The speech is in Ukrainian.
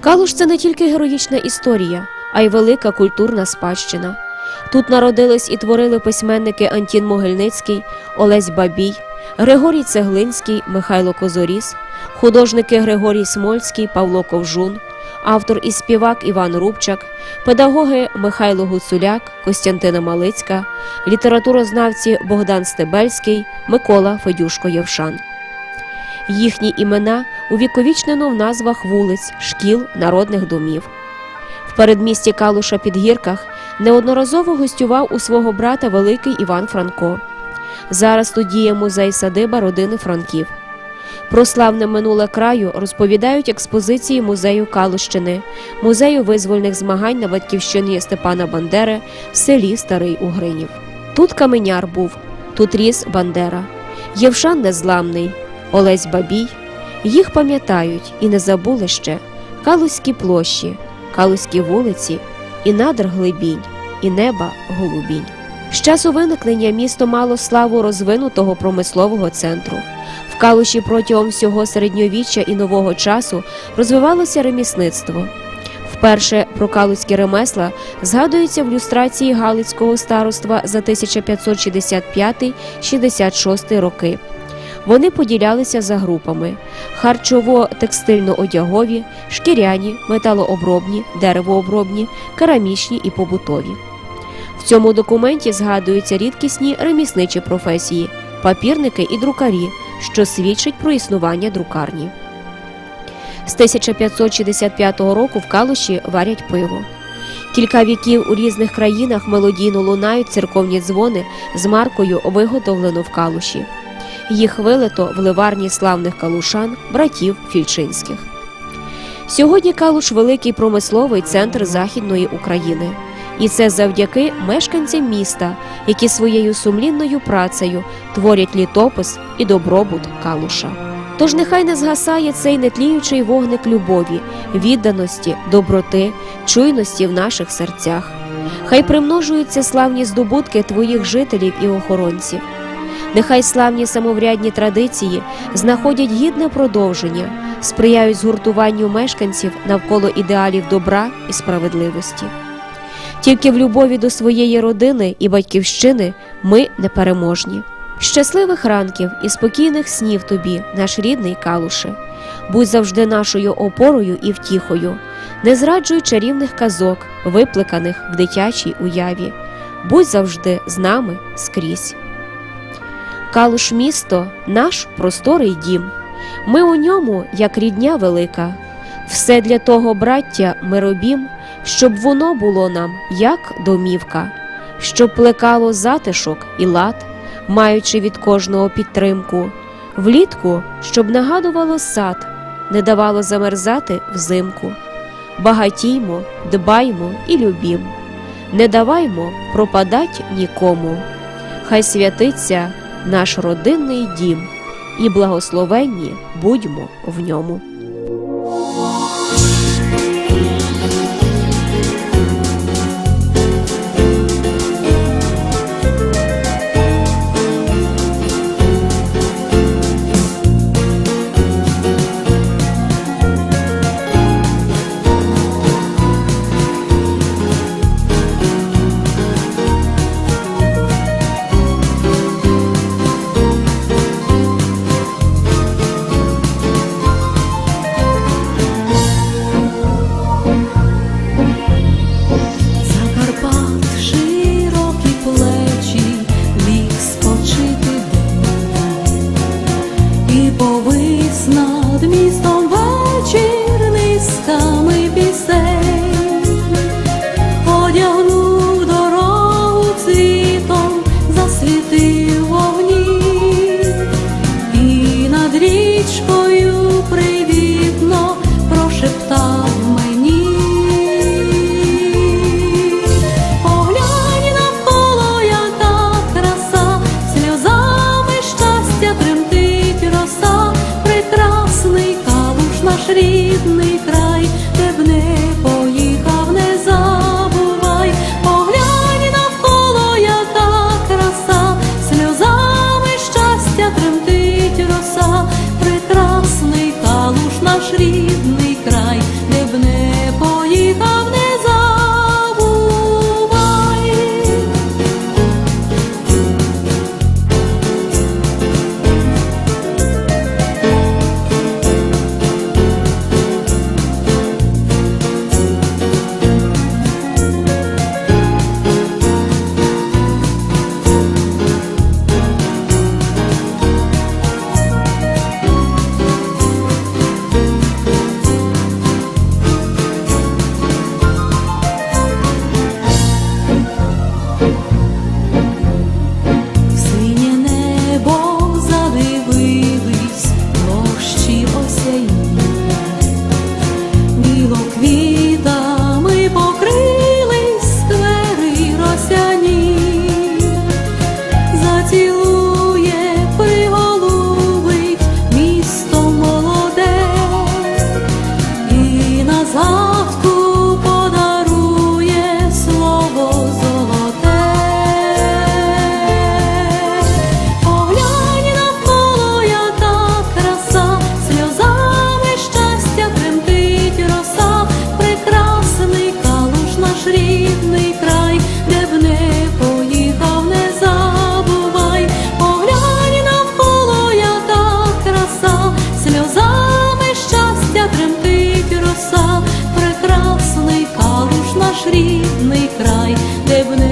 Калуш це не тільки героїчна історія, а й велика культурна спадщина. Тут народились і творили письменники Антін Могильницький, Олесь Бабій, Григорій Цеглинський, Михайло Козоріс, художники Григорій Смольський, Павло Ковжун, автор і співак Іван Рубчак, педагоги Михайло Гуцуляк, Костянтина Малицька, літературознавці Богдан Стебельський, Микола Федюшко Євшан. Їхні імена увіковічнено в назвах вулиць, шкіл, народних домів. В передмісті Калуша Підгірках неодноразово гостював у свого брата великий Іван Франко. Зараз тут діє музей садиба родини Франків. Про славне минуле краю розповідають експозиції музею Калущини, музею визвольних змагань на батьківщині Степана Бандери в селі Старий Угринів. Тут каменяр був, тут ріс Бандера, Євшан Незламний, Олесь Бабій. Їх пам'ятають і не забули ще Калузькі площі, Калузькі вулиці, і надр глибінь, і неба голубінь. З часу виникнення місто мало славу розвинутого промислового центру. В Калуші протягом всього середньовіччя і нового часу розвивалося ремісництво. Вперше про калузькі ремесла згадується в люстрації Галицького староства за 1565-66 роки. Вони поділялися за групами: харчово-текстильно-одягові, шкіряні, металообробні, деревообробні, керамічні і побутові. В цьому документі згадуються рідкісні ремісничі професії, папірники і друкарі, що свідчить про існування друкарні. З 1565 року в Калуші варять пиво. Кілька віків у різних країнах мелодійно лунають церковні дзвони з маркою виготовлено в Калуші. Їх вилито в ливарні славних калушан, братів Фільчинських. Сьогодні Калуш великий промисловий центр Західної України. І це завдяки мешканцям міста, які своєю сумлінною працею творять літопис і добробут Калуша. Тож нехай не згасає цей нетліючий вогник любові, відданості, доброти, чуйності в наших серцях. Хай примножуються славні здобутки твоїх жителів і охоронців. Нехай славні самоврядні традиції знаходять гідне продовження, сприяють згуртуванню мешканців навколо ідеалів добра і справедливості. Тільки в любові до своєї родини і батьківщини ми непереможні. Щасливих ранків і спокійних снів тобі, наш рідний Калуше. Будь завжди нашою опорою і втіхою, не зраджуй чарівних казок, випликаних в дитячій уяві. Будь завжди з нами скрізь. Калуш місто наш просторий дім. Ми у ньому, як рідня велика. Все для того, браття, ми робім, щоб воно було нам, як домівка, щоб плекало затишок і лад, маючи від кожного підтримку, влітку, щоб нагадувало сад, не давало замерзати взимку. Багатіймо, дбаймо і любім, не даваймо пропадать нікому. Хай святиться наш родинний дім, і благословенні будьмо в ньому. Край, де б не